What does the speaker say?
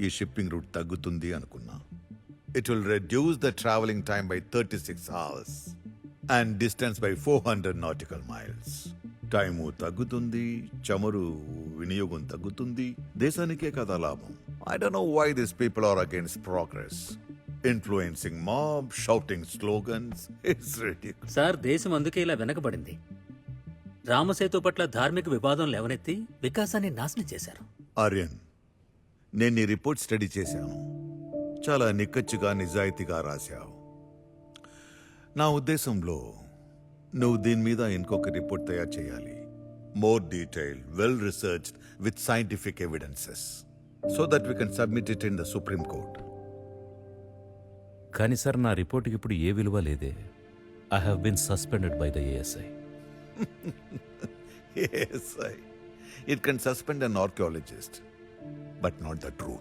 ఈ shipping route తగ్గుతుంది అనుకున్నా. It will reduce the travelling time by thirty six hours and distance by four hundred nautical miles time తగ్గుతుంది చమురు వినియోగం తగ్గుతుంది దేశానికే కదా లాభం. I don't know why this people are against progress influencing mob shouting slogans it's ridiculous sir దేశం అందుకే ఇలా వెనకబడింది. రామసేతు పట్ల ధార్మిక వివాదం లేవనెత్తి వికాసాన్ని నాశనం చేశారు. ఆర్యన్ నేను నీ రిపోర్ట్ స్టడీ చేశాను. చాలా నిక్కచ్చిగా నిజాయితీగా రాశావు. నా ఉద్దేశంలో నువ్వు దీని మీద ఇంకొక రిపోర్ట్ తయారు చేయాలి. More detail well research with scientific evidences so that we can submit it in the Supreme Court కానీ సార్ నా రిపోర్ట్కి ఇప్పుడు ఏ విలువ లేదే. I have been suspended by the ASI Yes, I. It can suspend an archaeologist, but not the truth.